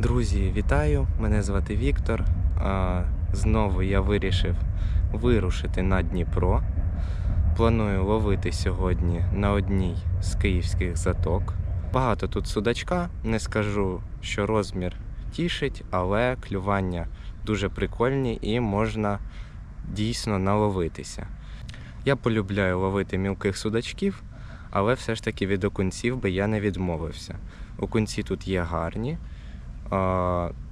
Друзі, вітаю! Мене звати Віктор. Знову я вирішив вирушити на Дніпро. Планую ловити сьогодні на одній з київських заток. Багато тут судачка, не скажу, що розмір тішить, але клювання дуже прикольні і можна дійсно наловитися. Я полюбляю ловити мілких судачків, але все ж таки від окунців би я не відмовився. Окунці тут є гарні.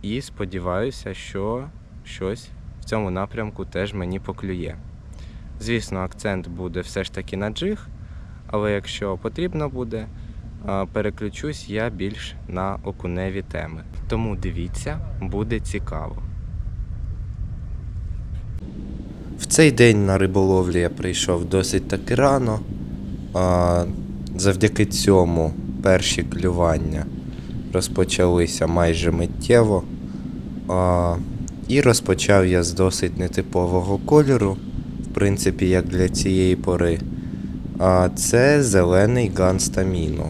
І сподіваюся, що щось в цьому напрямку теж мені поклює. Звісно, акцент буде все ж таки на джиг, але якщо потрібно буде, переключусь я більш на окуневі теми. Тому дивіться, буде цікаво. В цей день на риболовлі я прийшов досить таки рано. Завдяки цьому перші клювання розпочалися майже миттєво. А, і розпочав я з досить нетипового кольору, в принципі, як для цієї пори. А це зелений ганстаміно.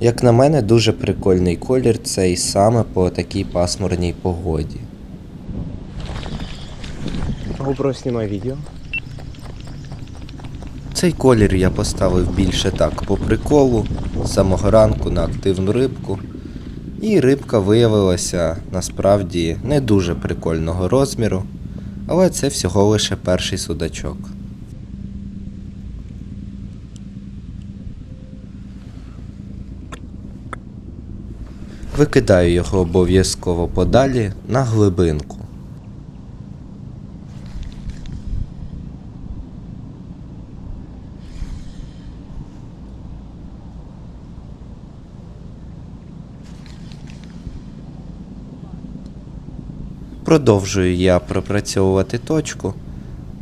Як на мене, дуже прикольний колір цей саме по такій пасмурній погоді. GoPro знімай відео. Цей колір я поставив більше так по приколу, з самого ранку на активну рибку. І рибка виявилася насправді не дуже прикольного розміру, але це всього лише перший судачок. Викидаю його обов'язково подалі на глибинку. Продовжую я пропрацьовувати точку,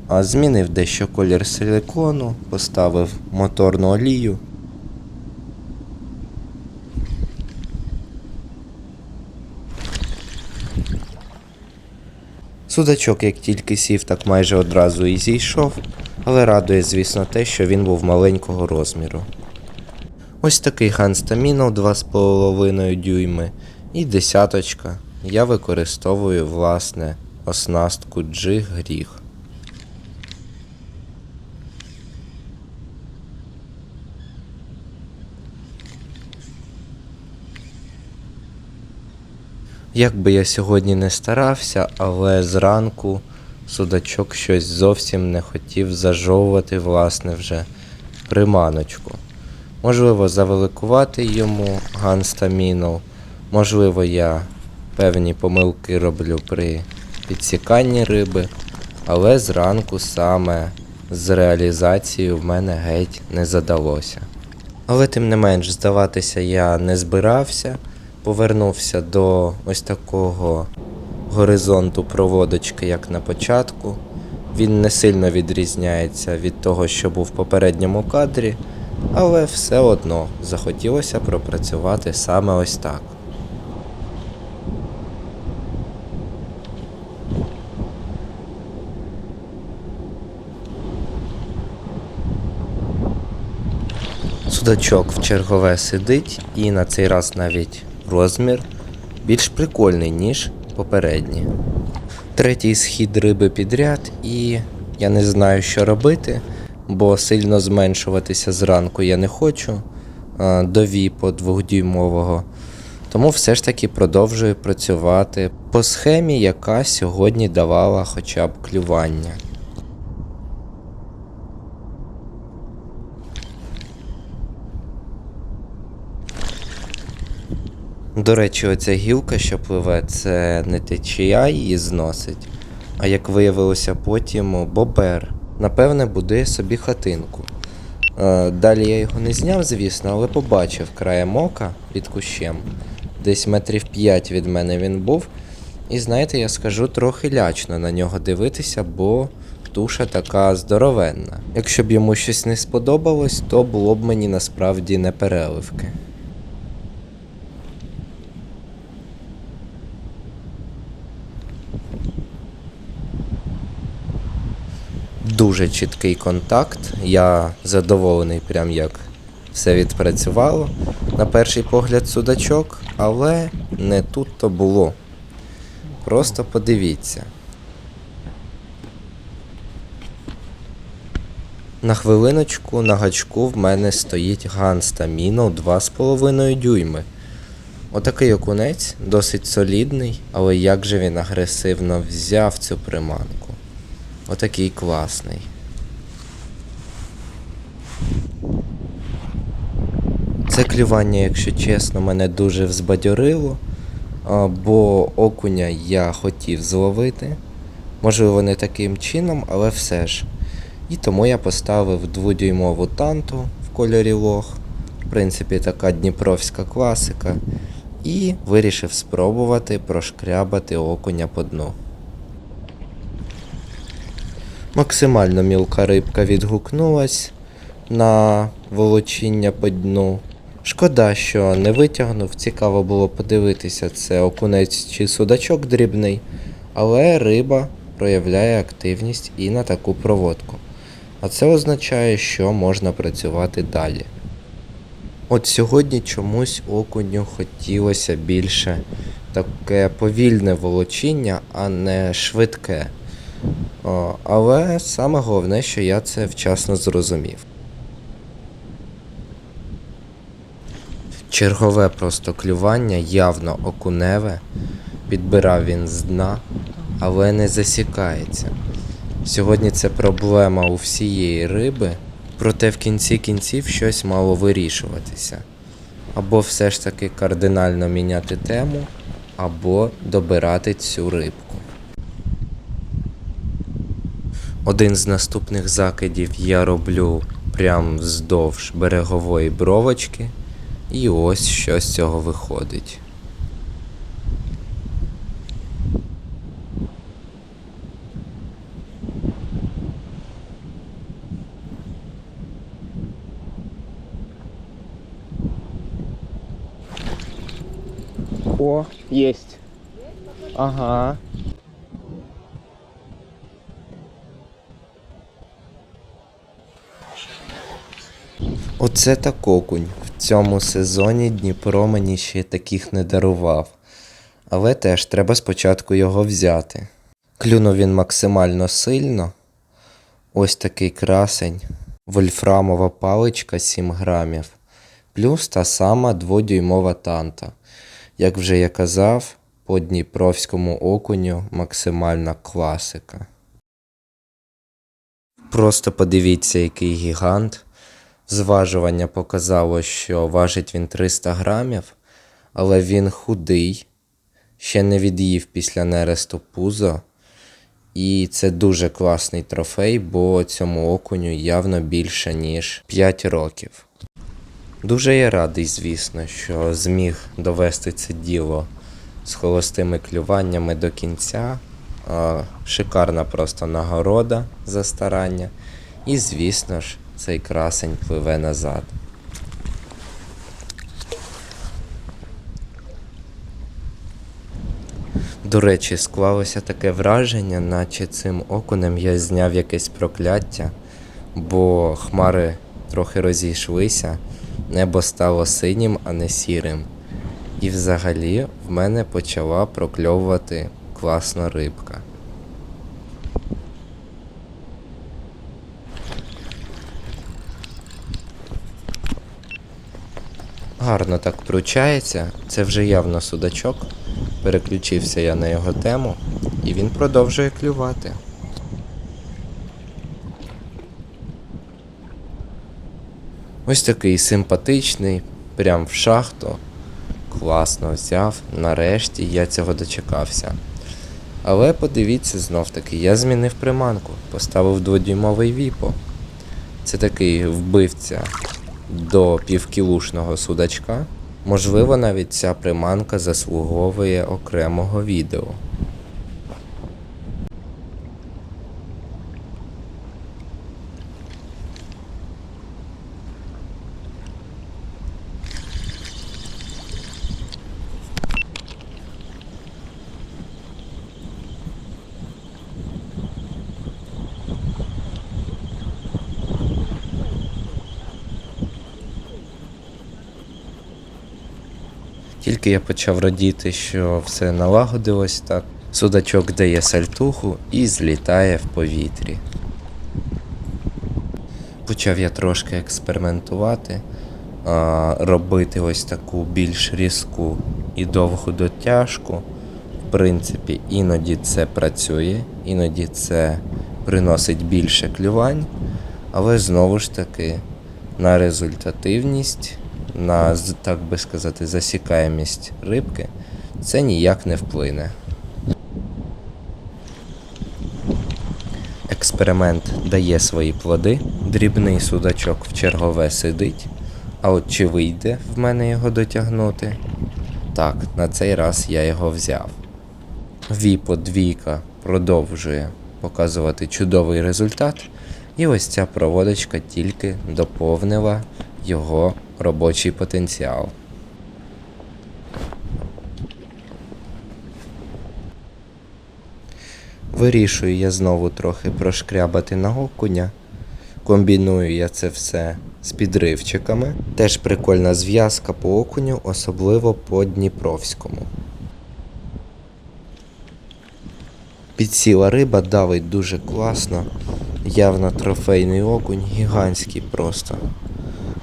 а змінив дещо колір силикону, поставив моторну олію. Судачок, як тільки сів, так майже одразу і зійшов, але радує, звісно, те, що він був маленького розміру. Ось такий ганстамінов 2,5 дюйми і десяточка. Я використовую власне оснастку джиг гріх. Як би я сьогодні не старався, але зранку судачок щось зовсім не хотів зажовувати власне вже приманочку. Можливо, завеликувати йому ганстамінов, можливо, я певні помилки роблю при підсіканні риби, але зранку саме з реалізацією в мене геть не задалося. Але тим не менш, здаватися я не збирався, повернувся до ось такого горизонту проводочки, як на початку. Він не сильно відрізняється від того, що був в попередньому кадрі, але все одно захотілося пропрацювати саме ось так. Судачок в чергове сидить і на цей раз навіть розмір більш прикольний, ніж попередній. Третій схід риби підряд, і я не знаю, що робити, бо сильно зменшуватися зранку я не хочу до віпо двохдюймового. Тому все ж таки продовжую працювати по схемі, яка сьогодні давала хоча б клювання. До речі, оця гілка, що пливе, це не течія її зносить, а як виявилося потім, бобер. Напевне, будує собі хатинку. Е, Далі я його не зняв, звісно, але побачив краєм ока під кущем. Десь метрів 5 від мене він був. І знаєте, я скажу трохи лячно на нього дивитися, бо туша така здоровенна. Якщо б йому щось не сподобалось, то було б мені насправді не переливки. Дуже чіткий контакт. Я задоволений, прям як все відпрацювало. На перший погляд судачок, але не тут то було. Просто подивіться. На хвилиночку на гачку в мене стоїть ганста міно 2,5 дюйми. Отакий окунець, досить солідний, але як же він агресивно взяв цю приманку. Отакий класний. Це клювання, якщо чесно, мене дуже взбадьорило, бо окуня я хотів зловити. Можливо, не таким чином, але все ж. І тому я поставив дводюймову танту в кольорі лох. В принципі, така дніпровська класика. І вирішив спробувати прошкрябати окуня по дну. Максимально мілка рибка відгукнулась на волочіння по дну. Шкода, що не витягнув. Цікаво було подивитися, це окунець чи судачок дрібний, але риба проявляє активність і на таку проводку. А це означає, що можна працювати далі. От сьогодні чомусь окуню хотілося більше таке повільне волочіння, а не швидке. О, але саме головне, що я це вчасно зрозумів. Чергове просто клювання, явно окуневе. Підбирав він з дна, але не засікається. Сьогодні це проблема у всієї риби, проте в кінці кінців щось мало вирішуватися. Або все ж таки кардинально міняти тему, або добирати цю рибку. Один з наступних закидів я роблю прямо вздовж берегової бровочки, і ось що з цього виходить. О, есть. Ага. Оце так окунь. В цьому сезоні Дніпро мені ще таких не дарував. Але теж треба спочатку його взяти. Клюнув він максимально сильно. Ось такий красень. Вольфрамова паличка 7 грамів. Плюс та сама дводюймова танта. Як вже я казав, по дніпровському окуню максимальна класика. Просто подивіться, який гігант. Зважування показало, що важить він 300 грамів, але він худий, ще не від'їв після нересту пузо. І це дуже класний трофей, бо цьому окуню явно більше, ніж 5 років. Дуже я радий, звісно, що зміг довести це діло з холостими клюваннями до кінця. Шикарна просто нагорода за старання. І, звісно ж, цей красень пливе назад. До речі, склалося таке враження, наче цим окунем я зняв якесь прокляття, бо хмари трохи розійшлися, небо стало синім, а не сірим. І взагалі в мене почала прокльовувати класна рибка. Гарно так пручається, це вже явно судачок. Переключився я на його тему, і він продовжує клювати. Ось такий симпатичний, прям в шахту. Класно взяв. Нарешті я цього дочекався. Але подивіться знов таки, я змінив приманку, поставив дводюймовий віпо. Це такий вбивця до півкілушного судачка. Можливо, навіть ця приманка заслуговує окремого відео. Тільки я почав радіти, що все налагодилось так, судачок дає сальтуху і злітає в повітрі. Почав я трошки експериментувати, робити ось таку більш різку і довгу дотяжку. В принципі, іноді це працює, іноді це приносить більше клювань, але знову ж таки на результативність, на, так би сказати, засікаємість рибки це ніяк не вплине. Експеримент дає свої плоди, дрібний судачок в чергове сидить, а от чи вийде в мене його дотягнути? Так, на цей раз я його взяв. Віпо двійка продовжує показувати чудовий результат, і ось ця проводочка тільки доповнила його робочий потенціал. Вирішую я знову трохи прошкрябати на окуня. Комбіную я це все з підривчиками. Теж прикольна зв'язка по окуню, особливо по Дніпровському. Підсіла риба давить дуже класно. Явно трофейний окунь, гігантський просто.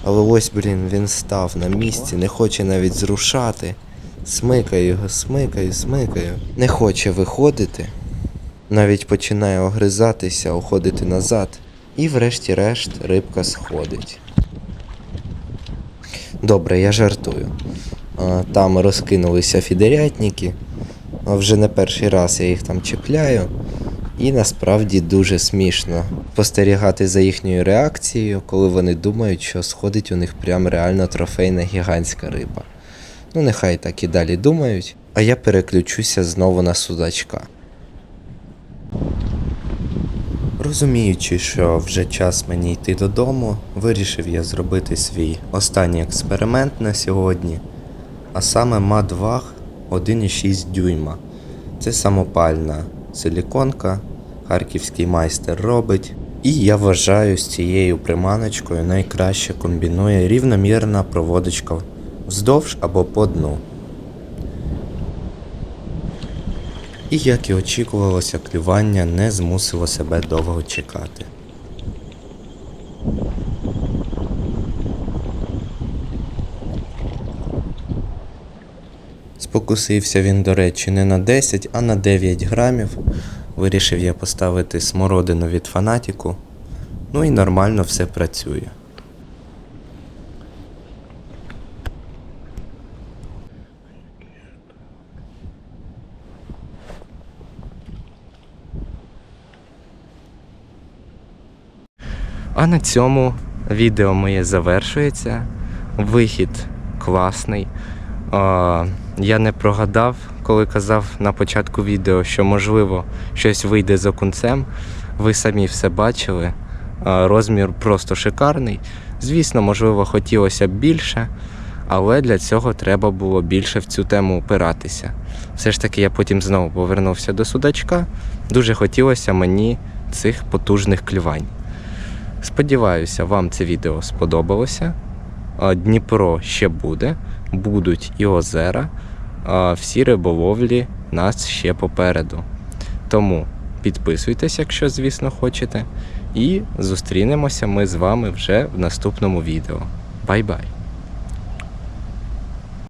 Але ось, блін, він став на місці, не хоче навіть зрушати. Смикаю його, смикаю, смикаю. Не хоче виходити. Навіть починає огризатися, уходити назад. І врешті-решт рибка сходить. Добре, я жартую. Там розкинулися фідерятники. Вже не перший раз я їх там чіпляю. І насправді дуже смішно спостерігати за їхньою реакцією, коли вони думають, що сходить у них прям реально трофейна гігантська риба. Ну, нехай так і далі думають, а я переключуся знову на судачка. Розуміючи, що вже час мені йти додому, вирішив я зробити свій останній експеримент на сьогодні, а саме Мадваг 1,6 дюйма. Це самопальна силіконка, харківський майстер робить. І я вважаю, з цією приманочкою найкраще комбінує рівномірна проводочка вздовж або по дну. І як і очікувалося, клювання не змусило себе довго чекати. Спокусився він, до речі, не на 10, а на 9 грамів. Вирішив я поставити смородину від фанатіку. Ну і нормально все працює. А на цьому відео моє завершується. Вихід класний. Я не прогадав, коли казав на початку відео, що можливо щось вийде з окунцем. Ви самі все бачили. Розмір просто шикарний. Звісно, можливо, хотілося б більше, але для цього треба було більше в цю тему опиратися. Все ж таки, я потім знову повернувся до судачка. Дуже хотілося мені цих потужних клювань. Сподіваюся, вам це відео сподобалося. Дніпро ще буде, будуть і озера. Всі риболовлі нас ще попереду. Тому підписуйтесь, якщо, звісно, хочете. І зустрінемося ми з вами вже в наступному відео. Бай-бай!